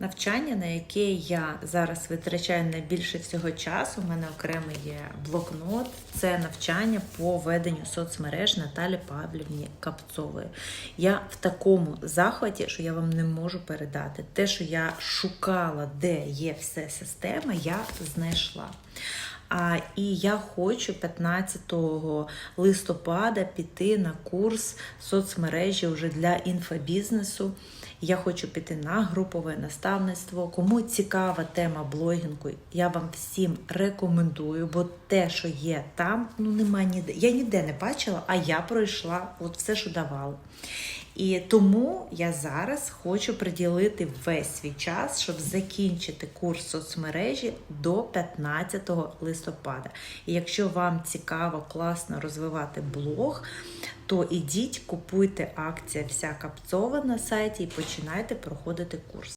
Навчання, на яке я зараз витрачаю найбільше всього часу, у мене окремий є блокнот. Це навчання по веденню соцмереж Наталі Павлівні Капцової. Я в такому захваті, що я вам не можу передати. Те, що я шукала, де є все система, я знайшла. І я хочу 15 листопада піти на курс соцмережі вже для інфобізнесу. Я хочу піти на групове наставництво. Кому цікава тема блогінгу, я вам всім рекомендую, бо те, що є там, ну немає ніде. Я ніде не бачила, а я пройшла от все, що давали. І тому я зараз хочу приділити весь свій час, щоб закінчити курс соцмережі до 15 листопада. І якщо вам цікаво класно розвивати блог, то ідіть, купуйте акція вся капцова на сайті і починайте проходити курс.